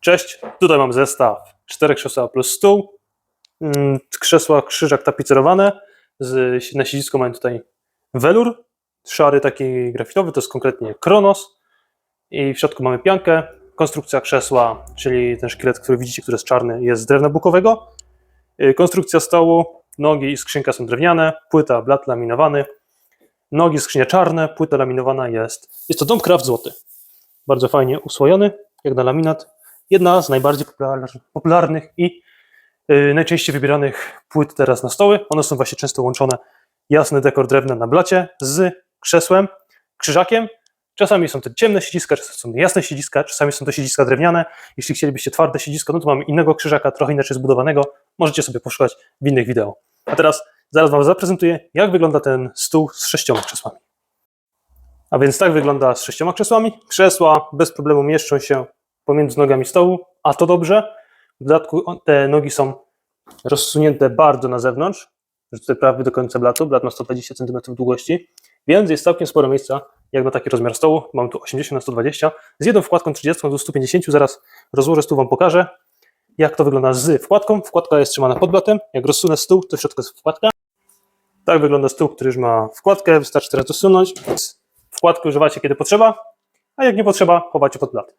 Cześć, tutaj mam zestaw czterech krzeseł plus stół. Mm, Krzesła krzyżak tapicerowane. Z, na siedzisko mają tutaj welur, szary taki grafitowy, to jest konkretnie Kronos. I w środku mamy piankę. Konstrukcja krzesła, czyli ten szkielet, który widzicie, który jest czarny, jest z drewna bukowego. Y, Konstrukcja stołu, nogi i skrzynka są drewniane, płyta, blat laminowany. Nogi, skrzynia czarne, płyta laminowana jest. Jest to dom kraft złoty. Bardzo fajnie usłojony, jak na laminat. Jedna z najbardziej popular- popularnych i y, najczęściej wybieranych płyt teraz na stoły. One są właśnie często łączone. Jasny dekor drewna na blacie z krzesłem, krzyżakiem. Czasami są to ciemne siedziska, czasami są jasne siedziska, czasami są to siedziska drewniane. Jeśli chcielibyście twarde siedzisko, no to mamy innego krzyżaka, trochę inaczej zbudowanego. Możecie sobie poszukać w innych wideo. A teraz zaraz Wam zaprezentuję, jak wygląda ten stół z sześcioma krzesłami. A więc tak wygląda z sześcioma krzesłami. Krzesła bez problemu mieszczą się pomiędzy nogami stołu, a to dobrze. W dodatku te nogi są rozsunięte bardzo na zewnątrz, że tutaj prawie do końca blatu. Blat ma 120 cm długości, więc jest całkiem sporo miejsca jak na taki rozmiar stołu. Mam tu 80 na 120 z jedną wkładką 30 do 150. Zaraz rozłożę stół, Wam pokażę, jak to wygląda z wkładką. Wkładka jest trzymana pod blatem. Jak rozsunę stół, to w środku jest wkładka. Tak wygląda stół, który już ma wkładkę. Wystarczy teraz dosunąć. Wkładkę używacie kiedy potrzeba, a jak nie potrzeba, chowacie pod blat.